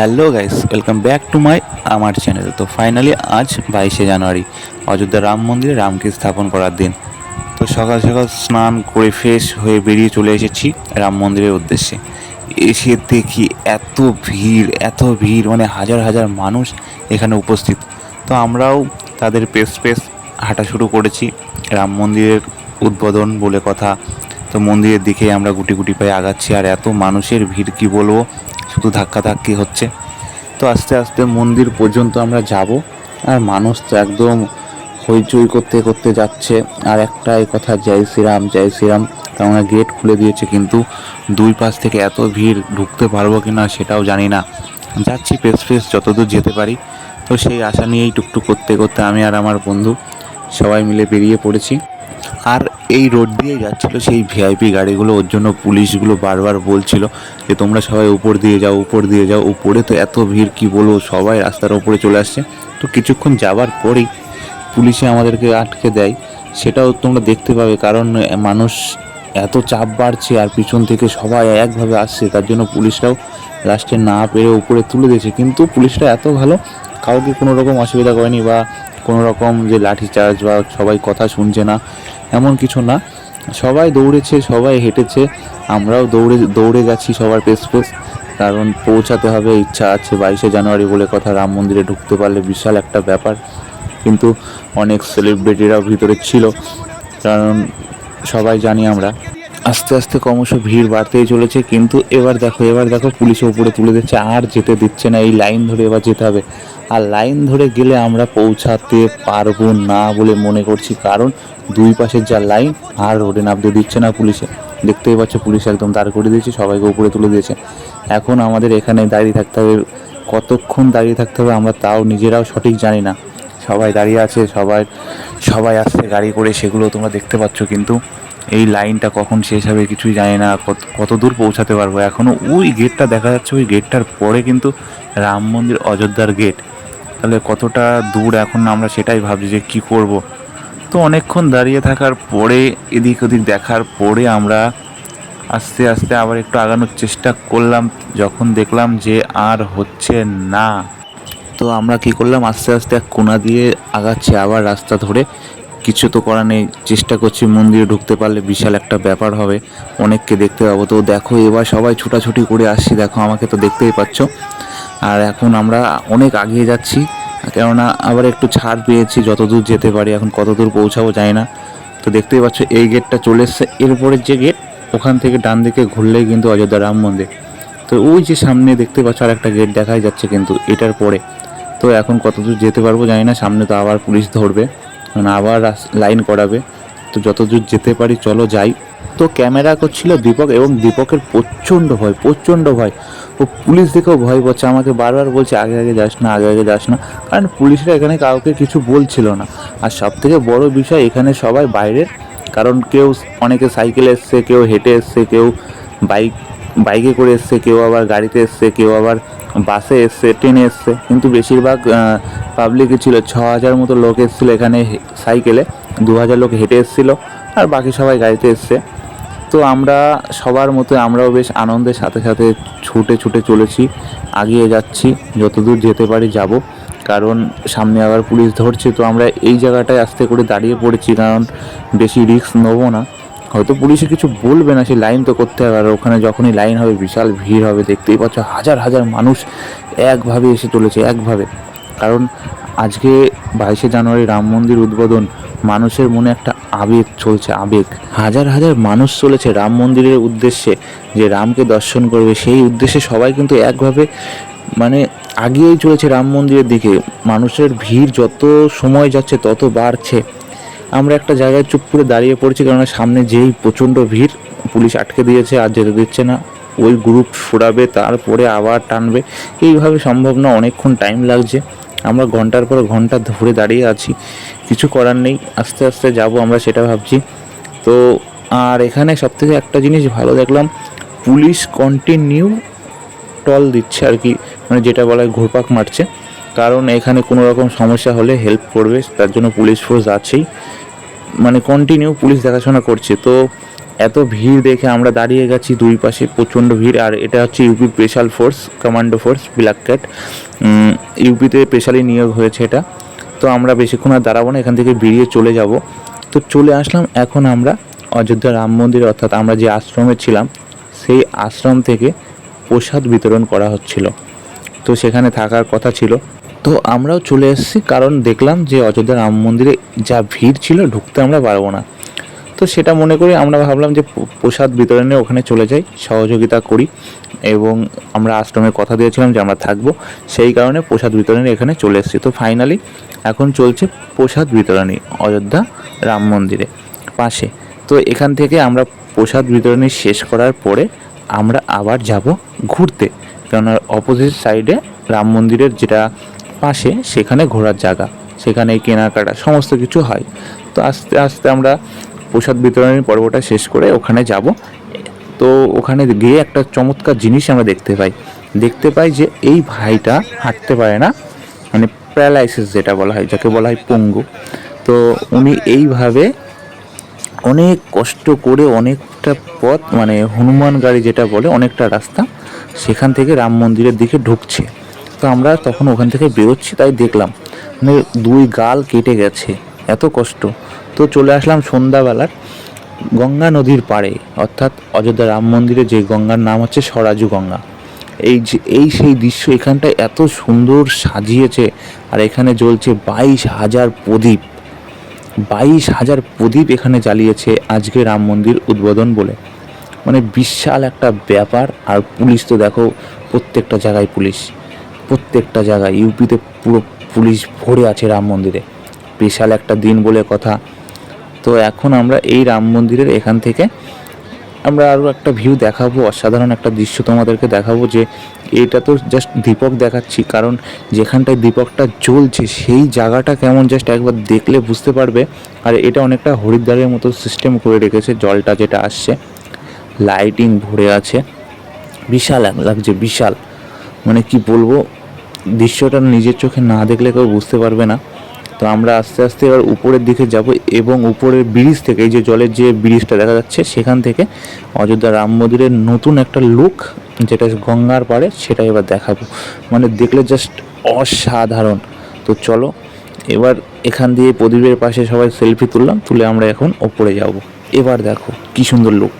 Hello guys welcome back to my আমার channel তো finally আজ বাইশে জানুয়ারি, অযোধ্যা রাম মন্দিরে রামকে স্থাপন করার দিন। তো সকাল সকাল স্নান করে ফ্রেশ হয়ে বেরিয়ে চলে এসেছি রাম মন্দিরের উদ্দেশ্যে। এসে দেখি এত ভিড় এত ভিড় মানে হাজার হাজার মানুষ এখানে উপস্থিত। তো আমরাও তাদের পেস পেস হাঁটা শুরু করেছি রাম মন্দিরের উদ্বোধন বলে কথা। তো মন্দিরের দিকে আমরা গুটি গুটি পায়ে আগাচ্ছি, আর এত মানুষের ভিড় কি বলব? শুধু ধাক্কাধাক্কি হচ্ছে। তো আস্তে আস্তে মন্দির পর্যন্ত আমরা যাব। আর মানুষ তো একদম হইচই করতে করতে যাচ্ছে। আর একটাই কথা, জয় শ্রীরাম জয় শ্রীরাম। কেননা গেট খুলে দিয়েছে, কিন্তু দুই পাশ থেকে এত ভিড় ঢুকতে পারব কি না সেটাও জানি না। যাচ্ছি পেস পেস যতদূর যেতে পারি। তো সেই আশা নিয়েই টুকটুক করতে করতে আমি আর আমার বন্ধু সবাই মিলে বেরিয়ে পড়েছি। আর এই রোড দিয়ে যাচ্ছিল সেই ভিআইপি গাড়িগুলো, ওর জন্য পুলিশগুলো বারবার বলছিল যে তোমরা সবাই উপর দিয়ে যাও, উপর দিয়ে যাও, উপরে তো এত ভিড়, কি বলব, সবাই রাস্তার উপরে চলে আসছে। তো কিছুক্ষণ যাওয়ার পরেই পুলিশে আমাদেরকে আটকে দেয়। সেটাও তোমরা দেখতে পাবে, কারণ মানুষ এত চাপ বাড়ছে আর পিছন থেকে সবাই একভাবে আসছে, তার জন্য পুলিশরাও লাস্টে না পেরে উপরে তুলে দিয়েছে। কিন্তু পুলিশরা এত ভালো, কাউকে কোনো রকম অসুবিধা করেনি বা কোনো রকম যে লাঠিচার্জ বা সবাই কথা শুনছে না, এমন কিছু না। সবাই দৌড়েছে, সবাই হেঁটেছে। আমরাও দৌড়ে দৌড়ে গেছি সবার পেস পেস। কারণ পৌঁছাতে হবে, ইচ্ছা আছে। বাইশে জানুয়ারি বলে কথা, রাম মন্দিরে ঢুকতে পারলে বিশাল একটা ব্যাপার। কিন্তু অনেক সেলিব্রিটিরাও ভিতরে ছিল। কারণ সবাই জানি আমরা। আস্তে আস্তে ক্রমশ ভিড় বাড়তেই চলেছে, কিন্তু এবার দেখো এবার দেখো পুলিশের উপরে তুলে দিচ্ছে, আর যেতে দিচ্ছে না, এই লাইন ধরে এবার যেতে হবে। আর লাইন ধরে গেলে আমরা পৌঁছাতে পারব না বলে মনে করছি, কারণ দুই পাশের যা লাইন, আর রোডে নামতে দিচ্ছে না পুলিশে। দেখতেই পাচ্ছ, পুলিশ একদম দাঁড় করে দিয়েছে, সবাইকে উপরে তুলে দিয়েছে। এখন আমাদের এখানে দাঁড়িয়ে থাকতে হবে, কতক্ষণ দাঁড়িয়ে থাকতে হবে আমরা তাও নিজেরাও সঠিক জানি না। সবাই দাঁড়িয়ে আছে, সবাই সবাই আসছে গাড়ি করে, সেগুলো তোমরা দেখতে পাচ্ছ, কিন্তু এই লাইনটা কখন শেষ হবে কিছুই জানি না, কত কত দূর পৌঁছাতে পারব। এখনও ওই গেটটা দেখা যাচ্ছে, ওই গেটটার পরে কিন্তু রাম মন্দির, অযোধ্যার গেট তাহলে কতটা দূর এখন আমরা সেটাই ভাবছি যে কী করব। তো অনেকক্ষণ দাঁড়িয়ে থাকার পরে, এদিক ওদিক দেখার পরে আমরা আস্তে আস্তে আবার একটু আগানোর চেষ্টা করলাম, যখন দেখলাম যে আর হচ্ছে না। তো আমরা কি করলাম, আস্তে আস্তে এক কোনা দিয়ে আগাচ্ছি, আবার রাস্তা ধরে কিছু তো করার নেই। চেষ্টা করছি মন্দিরে ঢুকতে পারলে বিশাল একটা ব্যাপার হবে। অনেককে দেখতে পাবো। তো দেখো, এবার সবাই ছোটাছুটি করে আসছি। দেখো, আমাকে তো দেখতেই পাচ্ছ। আর এখন আমরা অনেক আগিয়ে যাচ্ছি। কেননা আবার একটু ছাড় পেয়েছি। যত দূর যেতে পারি, এখন কত দূর পৌঁছাবো যায় না। তো দেখতেই পাচ্ছ, এই গেটটা চলে এসছে। এরপরের যে গেট, ওখান থেকে ডান দিকে ঘুরলেই কিন্তু অযোধ্যা রাম মন্দির। তো ওই যে সামনে দেখতে পাচ্ছ আর একটা গেট দেখাই যাচ্ছে কিন্তু এটার পরে। তো এখন কত দূর যেতে পারব জানি না। সামনে তো আবার পুলিশ ধরবে। মানে আবার লাইন করাবে। তো যতদূর যেতে পারি, চলো যাই। তো ক্যামেরা করছিল দীপক এবং দীপকের প্রচণ্ড ভয় প্রচণ্ড ভয়। ও পুলিশ দেখেও ভয় পাচ্ছে, আমাকে বারবার বলছে, আগে আগে যাস না, আগে আগে যাস না। কারণ পুলিশরা এখানে কাউকে কিছু বলছিল না। আর সব থেকে বড় বিষয়, এখানে সবাই বাইরের। কারণ কেউ অনেকে সাইকেলে এসছে, কেউ হেঁটে এসছে, কেউ বাইক বাইকে করে এসছে, কেউ আবার গাড়িতে এসছে, কেউ আবার বাসে এসছে, ট্রেনে এসছে। কিন্তু বেশিরভাগ পাবলিকই ছিল, ছ হাজার মতো লোক এসেছিল এখানে সাইকেলে দু হাজার লোক হেঁটে এসেছিল আর বাকি সবাই গাড়িতে এসছে। তো আমরা সবার মতো, আমরাও বেশ আনন্দের সাথে সাথে ছুটে ছুটে চলেছি, আগিয়ে যাচ্ছি, যতদূর যেতে পারি যাব। কারণ সামনে আবার পুলিশ ধরছে, তো আমরা এই জায়গাটায় আস্তে করে দাঁড়িয়ে পড়েছি, কারণ বেশি রিস্ক নেব না। হয়তো পুলিশে কিছু বলবে না, সেই লাইন তো করতে হবে। আর ওখানে যখনই লাইন হবে, বিশাল ভিড় হবে, দেখতেই পাচ্ছ, হাজার হাজার মানুষ একভাবে এসে চলেছে, একভাবে। কারণ আজকে বাইশে জানুয়ারি রাম মন্দির উদ্বোধন, মানুষের মনে একটা আবেগ চলছে, আবেগ। হাজার হাজার মানুষ চলেছে রাম মন্দিরের উদ্দেশ্যে, যে রামকে দর্শন করবে, সেই উদ্দেশ্যে সবাই কিন্তু একভাবে মানে আগিয়েই চলেছে রাম মন্দিরের দিকে। মানুষের ভিড় যত সময় যাচ্ছে, তত বাড়ছে। আমরা একটা জায়গায় চুপ করে দাঁড়িয়ে পড়ছি কারণ সামনে যেই প্রচণ্ড ভিড়, পুলিশ আটকে দিয়েছে আর যেতে দিচ্ছে না। ওই গ্রুপ ফুরাবে, তারপরে আবার টানবে। এইভাবে সম্ভব না, অনেকক্ষণ টাইম লাগছে। আমরা ঘণ্টার পর ঘণ্টা ধরে দাঁড়িয়ে আছি। কিছু করার নেই, আস্তে আস্তে যাব আমরা, সেটা ভাবছি। তো, আর এখানে সবথেকে একটা জিনিস ভালো দেখলাম, পুলিশ কন্টিনিউ টল দিচ্ছে আর কি মানে যেটা বলা হয় ঘুরপাক মারছে। কারণ এখানে কোনো রকম সমস্যা হলে হেল্প করবে, তার জন্য পুলিশ ফোর্স আছেই। মানে কন্টিনিউ পুলিশ দেখাশোনা করছে। তো এত ভিড় দেখে আমরা দাঁড়িয়ে গেছি দুই পাশে, প্রচণ্ড ভিড়। আর এটা হচ্ছে UP special force commando force black cat ইউপিতে specially নিয়োগ হয়েছে এটা। তো আমরা বেশিক্ষণ আর দাঁড়াবো না, এখান থেকে বেরিয়ে চলে যাব। তো চলে আসলাম এখন আমরা অযোধ্যা রাম মন্দির, অর্থাৎ আমরা যে আশ্রমে ছিলাম, সেই আশ্রম থেকে প্রসাদ বিতরণ করা হচ্ছিল। তো সেখানে থাকার কথা ছিল। তো আমরাও চলে এসেছি, কারণ দেখলাম যে অযোধ্যা রাম মন্দিরে যা ভিড় ছিল ঢুকতে আমরা পারব না। তো সেটা মনে করে আমরা ভাবলাম যে প্রসাদ বিতরণে ওখানে চলে যাই, সহযোগিতা করি এবং আমরা আশ্রমে কথা দিয়েছিলাম যে আমরা থাকব। সেই কারণে প্রসাদ বিতরণে এখানে চলে এসেছি। তো ফাইনালি এখন চলছে প্রসাদ বিতরণী অযোধ্যা রাম মন্দিরে পাশে। তো এখান থেকে আমরা প্রসাদ বিতরণী শেষ করার পরে আমরা আবার যাব ঘুরতে। কেননা অপোজিট সাইডে রাম মন্দিরের যেটা পাশে সেখানে ঘোরার জায়গা, সেখানে কেনাকাটা, সমস্ত কিছু হয়। তো আস্তে আস্তে আমরা প্রসাদ বিতরণের পর্বটা শেষ করে ওখানে যাব। তো ওখানে গিয়ে একটা চমৎকার জিনিস আমরা দেখতে পাই। দেখতে পাই যে এই ভাইটা হাঁটতে পারে না মানে প্যারালাইসিস যেটা বলা হয়, যাকে বলা হয় পঙ্গু। তো উনি এইভাবে অনেক কষ্ট করে অনেকটা পথ মানে হনুমান গাড়ি যেটা বলে, অনেকটা রাস্তা সেখান থেকে রাম মন্দিরের দিকে ঢুকছে। তো আমরা তখন ওখান থেকে বেরোচ্ছি, তাই দেখলাম। মানে দুই গাল কেটে গেছে, এত কষ্ট। তো চলে আসলাম সন্ধ্যাবেলার গঙ্গা নদীর পাড়ে, অর্থাৎ অযোধ্যা রাম মন্দিরে যে গঙ্গার নাম হচ্ছে সরাজু গঙ্গা। এই যে, এই সেই দৃশ্য এখানটায় এত সুন্দর সাজিয়েছে, আর এখানে জ্বলছে বাইশ হাজার প্রদীপ। বাইশ হাজার প্রদীপ এখানে জ্বালিয়েছে আজকে রাম মন্দির উদ্বোধন বলে। মানে বিশাল একটা ব্যাপার। আর পুলিশ তো দেখো, প্রত্যেকটা জায়গায় পুলিশ। প্রত্যেকটা জায়গায়, ইউপিতে পুরো পুলিশ ভরে আছে রাম মন্দিরে। বিশাল একটা দিন বলে কথা। তো এখন আমরা এই রাম মন্দিরের এখান থেকে আমরা আরও একটা ভিউ দেখাবো, অসাধারণ একটা দৃশ্য তোমাদেরকে দেখাবো যে এটা তো জাস্ট দীপক দেখাচ্ছি। কারণ যেখানটায় দীপকটা জ্বলছে, সেই জায়গাটা কেমন জাস্ট একবার দেখলে বুঝতে পারবে। আর এটা অনেকটা হরিদ্বারের মতো সিস্টেম করে রেখেছে, জলটা যেটা আসছে। লাইটিং ভরে আছে। বিশাল এক লাগছে, বিশাল। মানে কি বলব, দৃশ্যটা নিজের চোখে না দেখলে কেউ বুঝতে পারবে না। তো আমরা আস্তে আস্তে এবার উপরের দিকে যাব এবং উপরের ব্রিজ থেকে, এই যে জলের যে ব্রিজটা দেখা যাচ্ছে, সেখান থেকে অযোধ্যা রাম মন্দিরের নতুন একটা লুক যেটা গঙ্গার পাড়ে, সেটা এবার দেখাবো। মানে দেখলে জাস্ট অসাধারণ। তো চলো, এবার এখান দিয়ে প্রদীপের পাশে সবাই সেলফি তুললাম, তুলে আমরা এখন ওপরে যাব। এবার দেখো, কি সুন্দর লুক